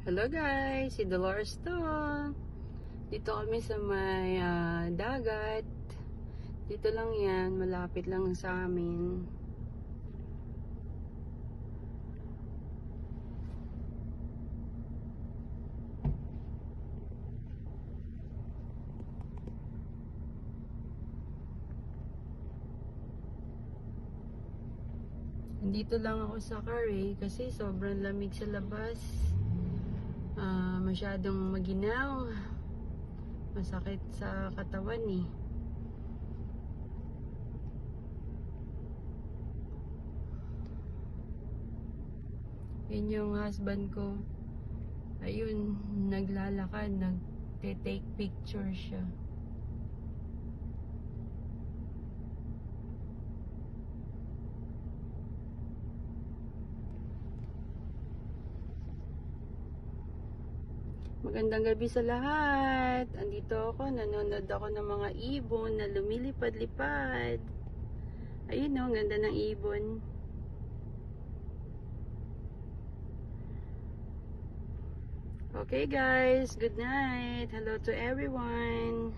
Hello guys, si Dolores to. Dito kami sa may ah, dagat. Dito lang yan, malapit lang sa amin. Dito lang ako sa car eh, kasi sobrang lamig sa labas. Ah, masyadong maginaw. Masakit sa katawan eh. Yun yung husband ko. Ayun, naglalakad, nagte-take picture siya. Magandang gabi sa lahat. Andito ako, nanonood ako ng mga ibon na lumilipad-lipad. Ayun no, ang ganda ng ibon. Okay guys, good night. Hello to everyone.